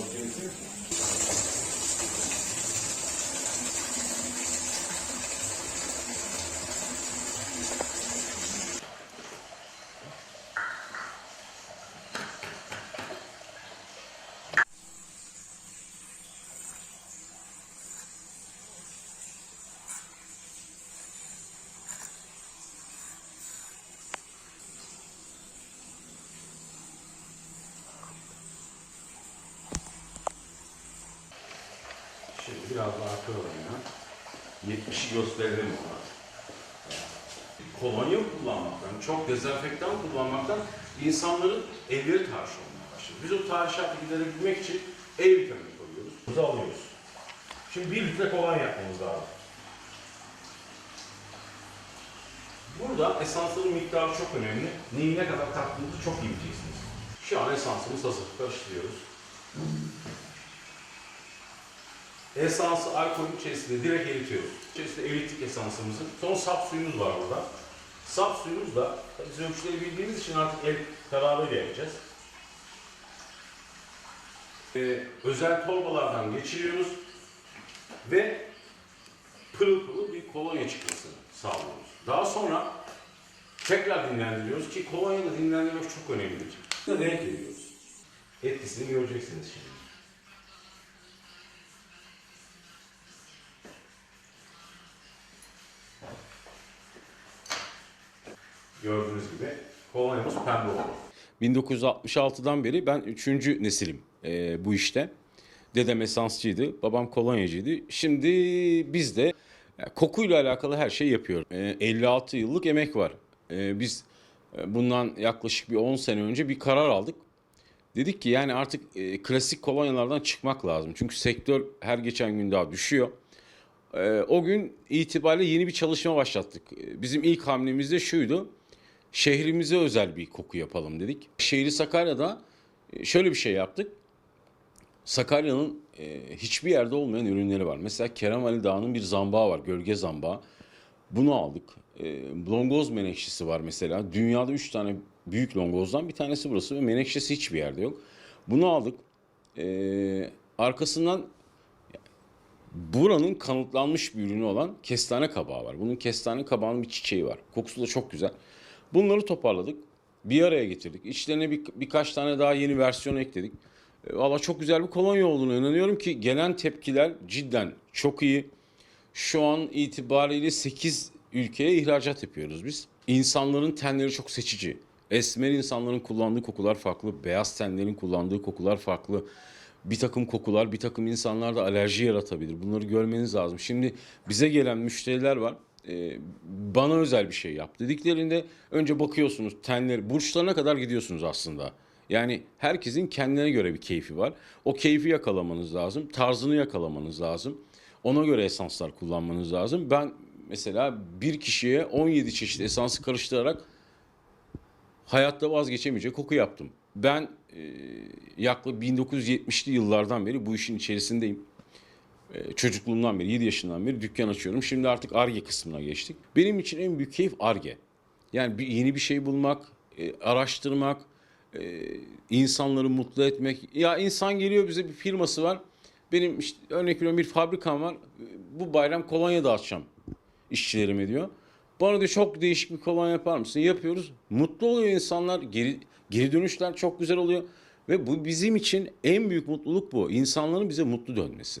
fazer. Biraz arttıralım ya. 70'i gösterelim ona. Kolonya kullanmaktan, çok dezenfektan kullanmaktan insanların elleri tahriş olmaya başladı. Biz o tahrişatı giderebilmek için E vitamini koyuyoruz. Buzu alıyoruz. Şimdi 1 litre kolonya yapmamız lazım. Burada esansların miktarı çok önemli. Neyi ne kadar kattığınızı çok iyi bileceksiniz. Şu an esansımız hazır. Karıştırıyoruz. Esansı alkolün içerisinde direkt eritiyoruz. İçerisinde erittik esansımızı. Sonra sap suyumuz var burada. Sap suyumuz da biz ölçüleri bildiğimiz için artık el kararıyla yapacağız. Ee, özel torbalardan geçiriyoruz ve pırıl pırıl bir kolonya çıkmasını sağlıyoruz. Daha sonra tekrar dinlendiriyoruz ki kolonyada dinlendirmek çok önemlidir. Renk veriyoruz. Etkisini göreceksiniz şimdi. Gördüğünüz gibi kolonyamız pembe oldu. 1966'dan beri ben üçüncü nesilim e, bu işte. Dedem esansçıydı, babam kolonyacıydı. Şimdi biz de kokuyla alakalı her şey yapıyoruz. E, 56 yıllık emek var. E, biz e, bundan yaklaşık bir 10 sene önce bir karar aldık. Dedik ki yani artık e, klasik kolonyalardan çıkmak lazım. Çünkü sektör her geçen gün daha düşüyor. E, o gün itibariyle yeni bir çalışma başlattık. E, bizim ilk hamlemiz de şuydu. Şehrimize özel bir koku yapalım dedik. Şehri Sakarya'da e, şöyle bir şey yaptık. Sakarya'nın e, hiçbir yerde olmayan ürünleri var. Mesela Kerem Ali Dağı'nın bir zambağı var, gölge zambağı. Bunu aldık. E, longoz menekşesi var mesela. Dünyada üç tane büyük longozdan bir tanesi burası ve menekşesi hiçbir yerde yok. Bunu aldık. E, arkasından buranın kanıtlanmış bir ürünü olan kestane kabağı var. Bunun kestane kabağının bir çiçeği var. Kokusu da çok güzel. Bunları toparladık. Bir araya getirdik. İçlerine bir, birkaç tane daha yeni versiyon ekledik. E, Valla çok güzel bir kolonya olduğunu inanıyorum ki gelen tepkiler cidden çok iyi. Şu an itibariyle 8 ülkeye ihracat yapıyoruz biz. İnsanların tenleri çok seçici. Esmer insanların kullandığı kokular farklı. Beyaz tenlerin kullandığı kokular farklı. Bir takım kokular, bir takım insanlarda alerji yaratabilir. Bunları görmeniz lazım. Şimdi bize gelen müşteriler var. Ee, bana özel bir şey yap dediklerinde önce bakıyorsunuz tenleri, burçlarına kadar gidiyorsunuz aslında. Yani herkesin kendine göre bir keyfi var. O keyfi yakalamanız lazım. Tarzını yakalamanız lazım. Ona göre esanslar kullanmanız lazım. Ben mesela bir kişiye 17 çeşit esansı karıştırarak hayatta vazgeçemeyecek koku yaptım. Ben e, yaklaşık 1970'li yıllardan beri bu işin içerisindeyim. E, çocukluğumdan beri, 7 yaşından beri dükkan açıyorum. Şimdi artık ARGE kısmına geçtik. Benim için en büyük keyif ARGE. Yani bir, yeni bir şey bulmak, e, araştırmak, e, insanları mutlu etmek. Ya insan geliyor bize bir firması var. Benim işte örnek veriyorum bir fabrikam var. Bu bayram kolonya dağıtacağım işçilerime diyor. Bana diyor çok değişik bir kolonya yapar mısın? Yapıyoruz. Mutlu oluyor insanlar. Geri, geri dönüşler çok güzel oluyor. Ve bu bizim için en büyük mutluluk bu. İnsanların bize mutlu dönmesi.